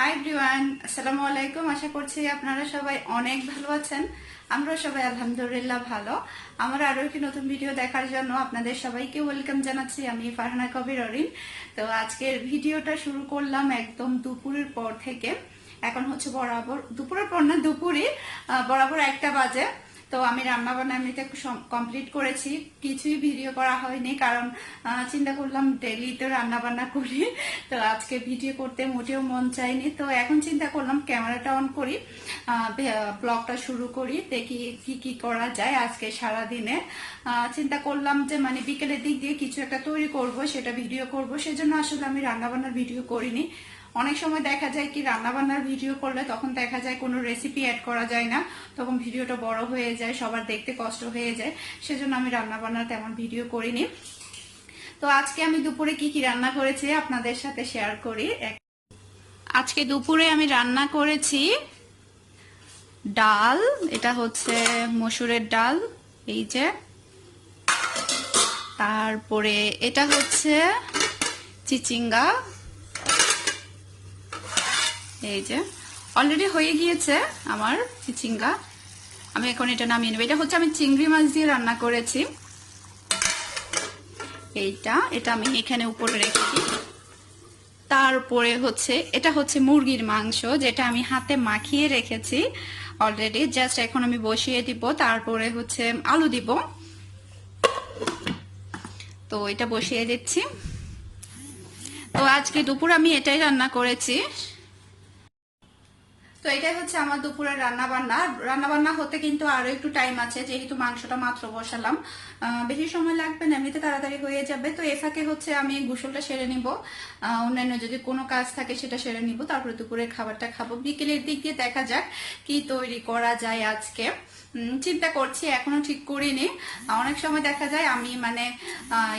High ব্রিওয়ান আসসালামু আলাইকুম আশা করছি আপনারা সবাই অনেক ভালো আছেন। আমরা সবাই আলহামদুলিল্লাহ ভালো। আমার আরও একটি নতুন ভিডিও দেখার জন্য আপনাদের সবাইকে ওয়েলকাম জানাচ্ছি। আমি ফারহানা কবির অরিন। তো আজকের ভিডিওটা শুরু করলাম একদম দুপুরের পর থেকে। এখন হচ্ছে বরাবর, দুপুরের পর না দুপুরে বরাবর একটা বাজে। তো আমি রান্না বান্না এমনিতে কমপ্লিট করেছি। কিছুই ভিডিও করা হয়নি কারণ চিন্তা করলাম ডেলি তো রান্না বান্না করি। তো আজকে ভিডিও করতে মোটেও মন চাইনি তো এখন চিন্তা করলাম ক্যামেরাটা অন করি ব্লগটা শুরু করি, দেখি কি কি করা যায় আজকে সারা দিনে চিন্তা করলাম যে মানে বিকেলের দিক দিয়ে কিছু একটা তৈরি করব, সেটা ভিডিও করব। সেজন্য আসলে আমি রান্না বান্নার ভিডিও করিনি। অনেক সময় দেখা যায় কি রান্না বান্নার ভিডিও করলে তখন দেখা যায় কোনো রেসিপি অ্যাড করা যায় না। তখন ভিডিওটা বড় হয়ে যায়, সবার দেখতে কষ্ট হয়ে যায়। সেজন্য আমি রান্না বান্নার তেমন ভিডিও করিনি। তো আজকে আমি দুপুরে কি কি রান্না করেছি আপনাদের সাথে শেয়ার করি। আজকে দুপুরে আমি রান্না করেছি ডাল, এটা হচ্ছে মসুরের ডাল, এই যে। তারপরে এটা হচ্ছে চিচিঙ্গা এই যে অলরেডি হয়ে গিয়েছে আমার চিচিঙ্গা। আমি এখন এটা নামিয়ে নেব। এটা হচ্ছে আমি চিংড়ি মাছ দিয়ে রান্না করেছি। এইটা, এটা আমি এখানে উপরে রেখেছি তারপরে হচ্ছে, এটা হচ্ছে মুরগির মাংস, যেটা আমি হাতে মাখিয়ে রেখেছি অলরেডি জাস্ট এখন আমি বসিয়ে দিব, তারপরে হচ্ছে আলু দিব। তো এটা বসিয়ে দিচ্ছি। তো আজকে দুপুর আমি এটাই রান্না করেছি। তো এটাই হচ্ছে আমার দুপুরের রান্না বান্না রান্না বান্না হতে কিন্তু আরও একটু টাইম আছে, যেহেতু মাংসটা মাত্র বসালাম। বেশি সময় লাগবে না, এমনিতে তাড়াতাড়ি হয়ে যাবে। তো এ ফাঁকে হচ্ছে আমি গোসলটা সেরে নিব। অন্যান্য যদি কোনো কাজ থাকে সেটা সেরে নিব। তারপরে দুপুরের খাবারটা খাব। বিকেলের দিক দিয়ে দেখা যাক কি তৈরি করা যায় আজকে। চিন্তা করছি, এখনও ঠিক করিনি। অনেক সময় দেখা যায় আমি মানে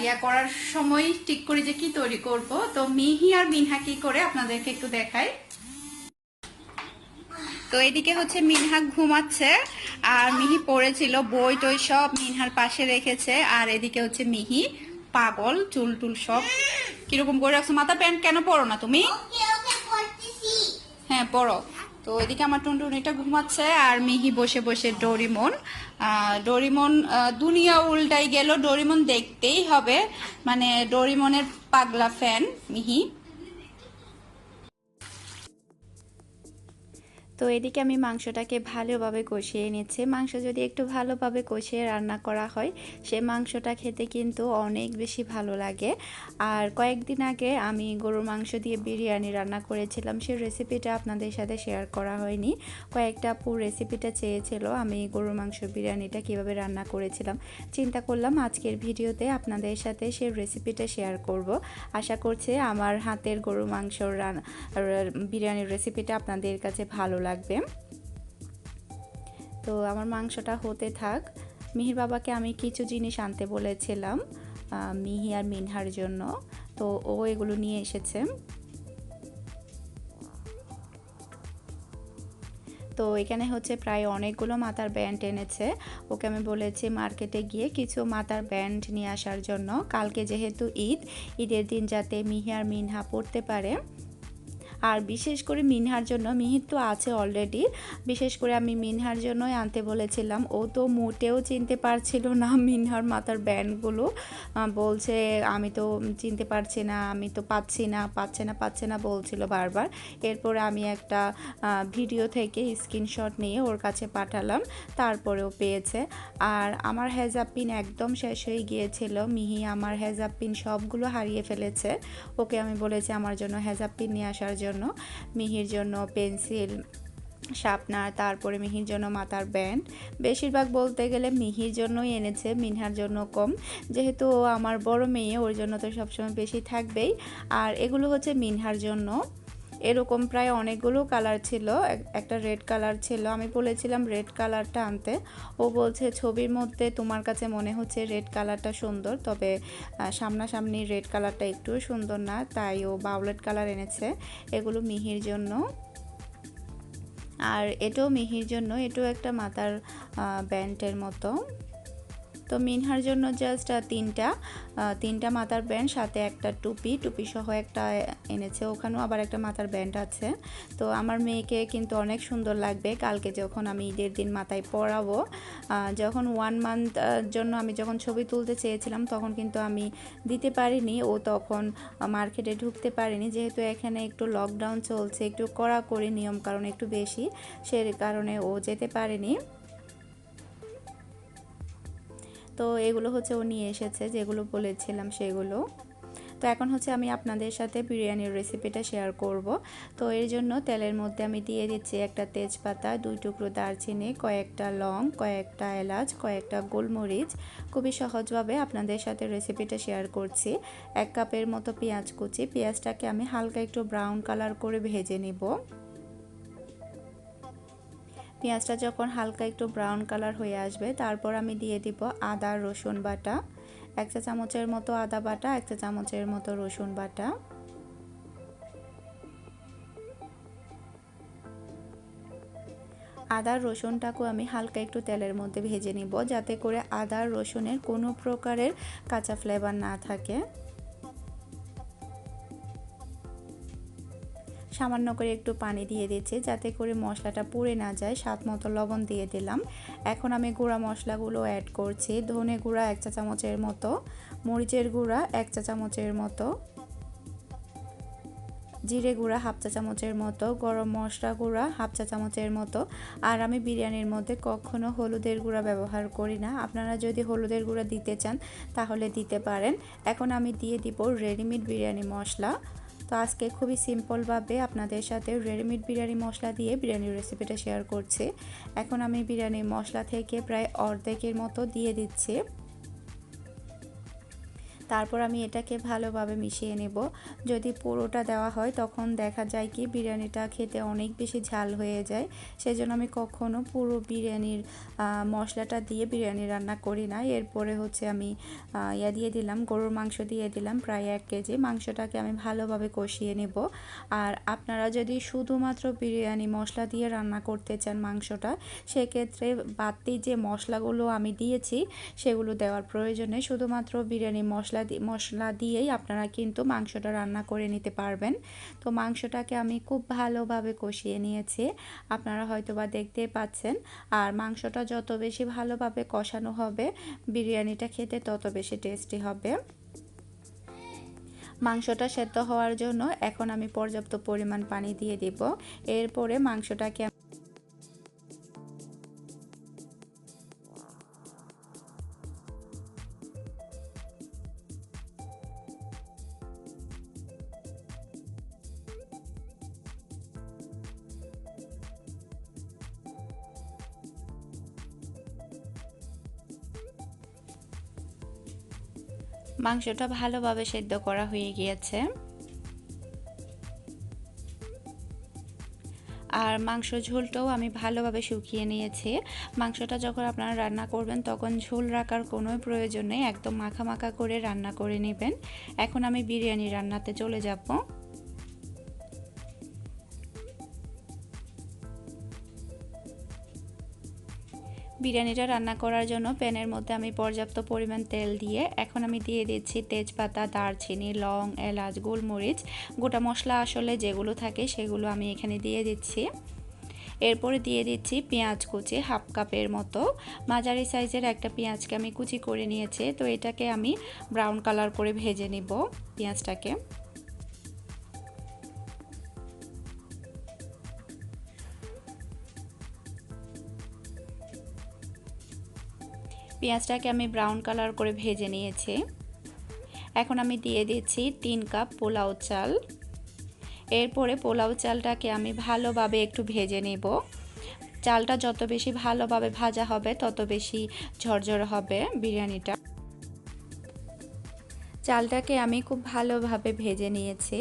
ইয়া করার সময় ঠিক করি যে কি তৈরি করব। তো মিহি আর মিনহা কি করে আপনাদেরকে একটু দেখাই। তো এদিকে হচ্ছে মিনহা ঘুমাচ্ছে আর মিহি পড়েছিল বই টই সব মিনহার পাশে রেখেছে আর এদিকে হচ্ছে মিহি পাগল চুল টুল সব কীরকম করে রাখছো। মাথা প্যান্ট কেন পরো না তুমি? হ্যাঁ পড়ো তো এদিকে আমার টুনটুনিটা ঘুমাচ্ছে আর মিহি বসে বসে ডোরিমন ডোরিমন দুনিয়া উল্টাই গেল। ডোরিমন দেখতেই হবে। মানে ডোরিমনের পাগলা ফ্যান মিহি। তো এদিকে আমি মাংসটাকে ভালোভাবে কষিয়ে নিচ্ছি। মাংস যদি একটু ভালোভাবে কষিয়ে রান্না করা হয়, সে মাংসটা খেতে কিন্তু অনেক বেশি ভালো লাগে। আর কয়েকদিন আগে আমি গরুর মাংস দিয়ে বিরিয়ানি রান্না করেছিলাম সেই রেসিপিটা আপনাদের সাথে শেয়ার করা হয়নি। কয়েকটা আপু রেসিপিটা চেয়েছিল, আমি গরুর মাংস বিরিয়ানিটা কীভাবে রান্না করেছিলাম। চিন্তা করলাম আজকের ভিডিওতে আপনাদের সাথে সেই রেসিপিটা শেয়ার করব। আশা করছি আমার হাতের গরু মাংসর রান- বিরিয়ানির রেসিপিটা আপনাদের কাছে ভালো লাগবে। তো আমার মাংসটা হতে থাক। মিহির বাবাকে আমি কিছু জিনিস আনতে বলেছিলাম মিহি আর মিনহার জন্য। তো ও এগুলো নিয়ে এসেছে। তো এখানে হচ্ছে প্রায় অনেকগুলো মাথার ব্যান্ড এনেছে। ওকে আমি বলেছি মার্কেটে গিয়ে কিছু মাথার ব্যান্ড নিয়ে আসার জন্য। কালকে যেহেতু ঈদ, ঈদের দিন যাতে মিহি আর মিনহা পড়তে পারে। আর বিশেষ করে মিনহার জন্য মিহির তো আছে অলরেডি বিশেষ করে আমি মিনহার জন্যই আনতে বলেছিলাম। ও তো মোটেও চিনতে পারছিল না মিনহার মাথার ব্যান্ডগুলো। বলছে, আমি তো চিনতে পারছি না, আমি তো পাচ্ছি না, পাচ্ছে না পাচ্ছে না, বলছিল বারবার। এরপরে আমি একটা ভিডিও থেকে স্ক্রিনশট নিয়ে ওর কাছে পাঠালাম। তারপরেও পেয়েছে। আর আমার হেজাব পিন একদম শেষ হয়ে গিয়েছিল। মিহি আমার হেজাব পিন সবগুলো হারিয়ে ফেলেছে। ওকে আমি বলেছি, আমার জন্য হেজাব পিন নিয়ে আসার জন্য মিহির জন্য পেন্সিল, শাপনার, তারপরে মিহির জন্য মাথার ব্যান্ড। বেশিরভাগ বলতে গেলে মিহির জন্যই এনেছে, মিনহার জন্য কম। যেহেতু আমার বড় মেয়ে, ওর জন্য তো সবসময় বেশি থাকবেই। আর এগুলো হচ্ছে মিনহার জন্য। এরকম প্রায় অনেকগুলো কালার ছিল। একটা রেড কালার ছিল। আমি বলেছিলাম রেড কালারটা আনতে। ও বলছে, ছবির মধ্যে তোমার কাছে মনে হচ্ছে রেড কালারটা সুন্দর, তবে সামনাসামনি রেড কালারটা একটুও সুন্দর না। তাই ও বাউলেট কালার এনেছে। এগুলো মিহির জন্য। আর এটাও মিহির জন্য। এটাও একটা মাথার ব্যান্ডের মতো। তো মিনহার জন্য জাস্ট তিনটা তিনটা মাথার ব্যান্ড সাথে একটা টুপি টুপি সহ একটা এনেছে। ওখানেও আবার একটা মাথার ব্যান্ড আছে। তো আমার মেয়েকে কিন্তু অনেক সুন্দর লাগবে। কালকে যখন আমি ঈদের দিন মাথায় পরাবো যখন ওয়ান মান্থ জন্য আমি যখন ছবি তুলতে চেয়েছিলাম, তখন কিন্তু আমি দিতে পারিনি। ও তখন মার্কেটে ঢুকতে পারিনি। যেহেতু এখানে একটু লকডাউন চলছে, একটু কড়াকড়ি নিয়ম কারণ একটু বেশি, সে কারণে ও যেতে পারেনি। তো এগুলো হচ্ছে ও নিয়ে এসেছে, যেগুলো বলেছিলাম সেগুলো। তো এখন হচ্ছে আমি আপনাদের সাথে বিরিয়ানির রেসিপিটা শেয়ার করব। তো এর জন্য তেলের মধ্যে আমি দিয়ে দিচ্ছি একটা তেজপাতা, দুই টুকরো দারচিনি, কয়েকটা লং, কয়েকটা এলাচ, কয়েকটা গোলমরিচ। খুবই সহজভাবে আপনাদের সাথে রেসিপিটা শেয়ার করছি। এক কাপের মতো পেঁয়াজ কুচি। পেঁয়াজটাকে আমি হালকা একটু ব্রাউন কালার করে ভেজে নিব। পেঁয়াজটা যখন হালকা একটু ব্রাউন কালার হয়ে আসবে, তারপর আমি দিয়ে দিব আদা, রসুন বাটা। এক চা চামচের মতো আদা বাটা, এক চা চামচের মতো রসুন বাটা। আদা, রসুনটাকেও আমি হালকা একটু তেলের মধ্যে ভেজে নিব, যাতে করে আদা, রসুনের কোনো প্রকারের কাঁচা ফ্লেভার না থাকে। সামান্য করে একটু পানি দিয়ে দিচ্ছি যাতে করে মশলাটা পুড়ে না যায়। স্বাদ মতো লবণ দিয়ে দিলাম। এখন আমি গুঁড়া মশলাগুলো অ্যাড করছি। ধনে গুঁড়া এক চা চামচের মতো, মরিচের গুঁড়া এক চা চামচের মতো, জিরে গুঁড়া হাফ চা চামচের মতো, গরম মশলা গুঁড়া হাফ চা চামচের মতো। আর আমি বিরিয়ানির মধ্যে কখনো হলুদের গুঁড়া ব্যবহার করি না। আপনারা যদি হলুদের গুঁড়া দিতে চান, তাহলে দিতে পারেন। এখন আমি দিয়ে দিব রেডিমেড বিরিয়ানি মশলা। তো আজকে খুবই সিম্পলভাবে আপনাদের সাথে রেডিমেড বিরিয়ানি মশলা দিয়ে বিরিয়ানির রেসিপিটা শেয়ার করছি। এখন আমি বিরিয়ানির মশলা থেকে প্রায় অর্ধেকের মতো দিয়ে দিচ্ছি। তারপর আমি এটাকে ভালোভাবে মিশিয়ে নেব। যদি পুরোটা দেওয়া হয়, তখন দেখা যায় কি বিরিয়ানিটা খেতে অনেক বেশি ঝাল হয়ে যায়। সেজন্য আমি কখনো পুরো বিরিয়ানির মশলাটা দিয়ে বিরিয়ানি রান্না করি না। এরপরে হচ্ছে আমি ইয়া দিয়ে দিলাম, গরুর মাংস দিয়ে দিলাম প্রায় এক কেজি। মাংসটাকে আমি ভালোভাবে কষিয়ে নেব। আর আপনারা যদি শুধুমাত্র বিরিয়ানি মশলা দিয়ে রান্না করতে চান মাংসটা, সেক্ষেত্রে বাড়তি যে মশলাগুলো আমি দিয়েছি, সেগুলো দেওয়ার প্রয়োজনে শুধুমাত্র বিরিয়ানি মশলা দি- মশলা দিয়েই আপনারা কিন্তু মাংসটা রান্না করে নিতে পারবেন। তো মাংসটাকে আমি খুব ভালোভাবে কষিয়ে নিয়েছি। আপনারা হয়তো বা দেখতে পাচ্ছেন। আর মাংসটা যত বেশি ভালোভাবে কষানো হবে, বিরিয়ানিটা খেতে তত বেশি টেস্টি হবে। মাংসটা সেদ্ধ হওয়ার জন্য এখন আমি পর্যাপ্ত পরিমাণ পানি দিয়ে দিব। এরপরে মাংসটাকে মাংসটা ভালোভাবে সেদ্ধ করা হয়ে গিয়েছে। আর মাংস ঝোলটাও আমি ভালোভাবে শুকিয়ে নিয়েছি। মাংসটা যখন আপনারা রান্না করবেন, তখন ঝোল রাখার কোনো প্রয়োজন নেই। একদম মাখা মাখা করে রান্না করে নেবেন। এখন আমি বিরিয়ানি রান্নাতে চলে যাব। বিরিয়ানিটা রান্না করার জন্য প্যানের মধ্যে আমি পর্যাপ্ত পরিমাণ তেল দিয়ে এখন আমি দিয়ে দিচ্ছি তেজপাতা, দারচিনি, লং, এলাচ, গোলমরিচ। গোটা মশলা আসলে যেগুলো থাকে সেগুলো আমি এখানে দিয়ে দিচ্ছি। এরপরে দিয়ে দিচ্ছি পেঁয়াজ কুচি হাফ কাপের মতো। মাঝারি সাইজের একটা পেঁয়াজকে আমি কুচি করে নিয়েছি, তো এটাকে আমি ব্রাউন কালার করে ভেজে নিব পেঁয়াজটাকে। পেঁয়াজটাকে আমি ব্রাউন কালার করে ভেজে নিয়েছি। এখন আমি দিয়ে দিচ্ছি তিন কাপ পোলাও চাল। এরপরে পোলাও চালটাকে আমি ভালোভাবে একটু ভেজে নেব। চালটা যত বেশি ভালোভাবে ভাজা হবে, তত বেশি ঝরঝর হবে বিরিয়ানিটা। চালটাকে আমি খুব ভালোভাবে ভেজে নিয়েছি।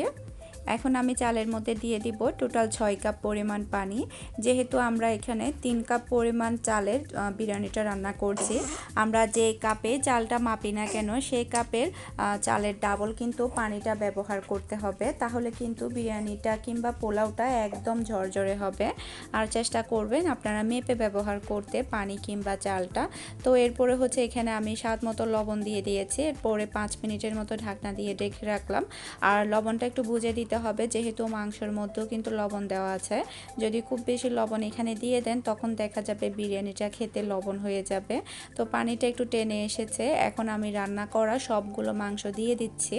এখন আমি চালের মধ্যে দিয়ে দিব টোটাল ছয় কাপ পরিমাণ পানি। যেহেতু আমরা এখানে তিন কাপ পরিমাণ চালের বিরিয়ানিটা রান্না করছি, আমরা যে কাপে চালটা মাপি না কেন, সেই কাপের চালের ডাবল কিন্তু পানিটা ব্যবহার করতে হবে। তাহলে কিন্তু বিরিয়ানিটা কিংবা পোলাওটা একদম ঝরঝরে হবে। আর চেষ্টা করবেন আপনারা মেপে ব্যবহার করতে পানি কিংবা চালটা। তো এরপরে হচ্ছে এখানে আমি স্বাদ মতো লবণ দিয়ে দিয়েছি। এরপরে পাঁচ মিনিটের মতো ঢাকনা দিয়ে ঢেকে রাখলাম। আর লবণটা একটু বুঝে দিতে হবে, যেহেতু মাংসের মধ্যেও কিন্তু লবণ দেওয়া আছে। যদি খুব বেশি লবণ এখানে দিয়ে দেন, তখন দেখা যাবে বিরিয়ানিটা খেতে লবণ হয়ে যাবে। তো পানিটা একটু টেনে এসেছে। এখন আমি রান্না করা সবগুলো মাংস দিয়ে দিচ্ছি।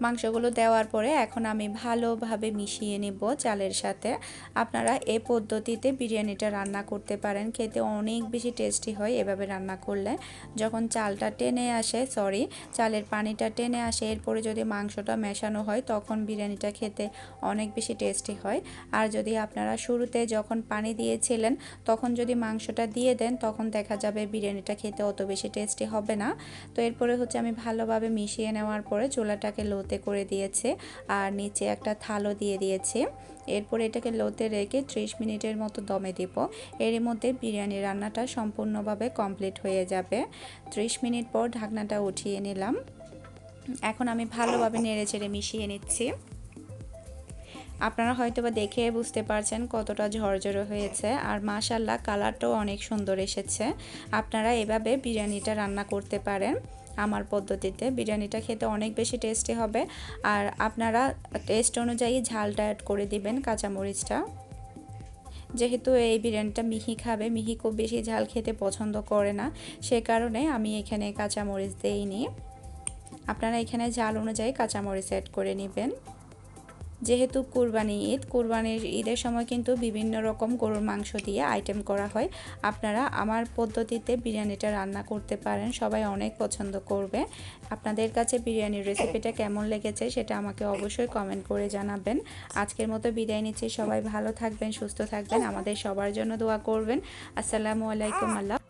মাংসগুলো দেওয়ার পরে এখন আমি ভালোভাবে মিশিয়ে নেব চালের সাথে। আপনারা এ পদ্ধতিতে বিরিয়ানিটা রান্না করতে পারেন। খেতে অনেক বেশি টেস্টি হয় এভাবে রান্না করলে। যখন চালটা টেনে আসে সরি চালের পানিটা টেনে আসে, এরপরে যদি মাংসটা মেশানো হয়, তখন বিরিয়ানিটা খেতে অনেক বেশি টেস্টি হয়। আর যদি আপনারা শুরুতে যখন পানি দিয়েছিলেন, তখন যদি মাংসটা দিয়ে দেন, তখন দেখা যাবে বিরিয়ানিটা খেতে অত বেশি টেস্টি হবে না। তো এরপরে হচ্ছে আমি ভালোভাবে মিশিয়ে নেওয়ার পরে চুলাটাকে লোতে করে দিয়েছে আর নিচে একটা থালও দিয়ে দিয়েছে। এরপর এটাকে লোতে রেখে ত্রিশ মিনিটের মতো দমে দিব। এর মধ্যে বিরিয়ানি রান্নাটা সম্পূর্ণভাবে কমপ্লিট হয়ে যাবে। ত্রিশ মিনিট পর ঢাকনাটা উঠিয়ে নিলাম। এখন আমি ভালোভাবে নেড়ে চেড়ে মিশিয়ে নিচ্ছি। আপনারা হয়তো বা দেখে বুঝতে পারছেন কতটা ঝরঝরে হয়েছে আর মাশাল্লাহ কালারটাও অনেক সুন্দর এসেছে। আপনারা এভাবে বিরিয়ানিটা রান্না করতে পারেন। আমার পদ্ধতিতে। বিরিয়ানিটা খেতে অনেক বেশি টেস্টি হবে। আর আপনারা টেস্ট অনুযায়ী ঝালটা অ্যাড করে দিবেন কাঁচামরিচটা। যেহেতু এই বিরিয়ানিটা মিহি খাবে, মিহি খুব বেশি ঝাল খেতে পছন্দ করে না। সে কারণে আমি এখানে কাঁচামরিচ দিইনি। আপনারা এখানে ঝাল অনুযায়ী কাঁচামরিচ অ্যাড করে নেবেন। যেহেতু কুরবানি ঈদ, কুরবানির ঈদের সময় কিন্তু বিভিন্ন রকম গরুর মাংস দিয়ে আইটেম করা হয়। আপনারা আমার পদ্ধতিতে বিরিয়ানিটা রান্না করতে পারেন, সবাই অনেক পছন্দ করবে। আপনাদের কাছে বিরিয়ানির রেসিপিটা কেমন লেগেছে সেটা আমাকে অবশ্যই কমেন্ট করে জানাবেন। আজকের মতো বিদায় নিচ্ছি, সবাই ভালো থাকবেন, সুস্থ থাকবেন, আমাদের সবার জন্য দোয়া করবেন। আসসালামু আলাইকুম, আল্লাহ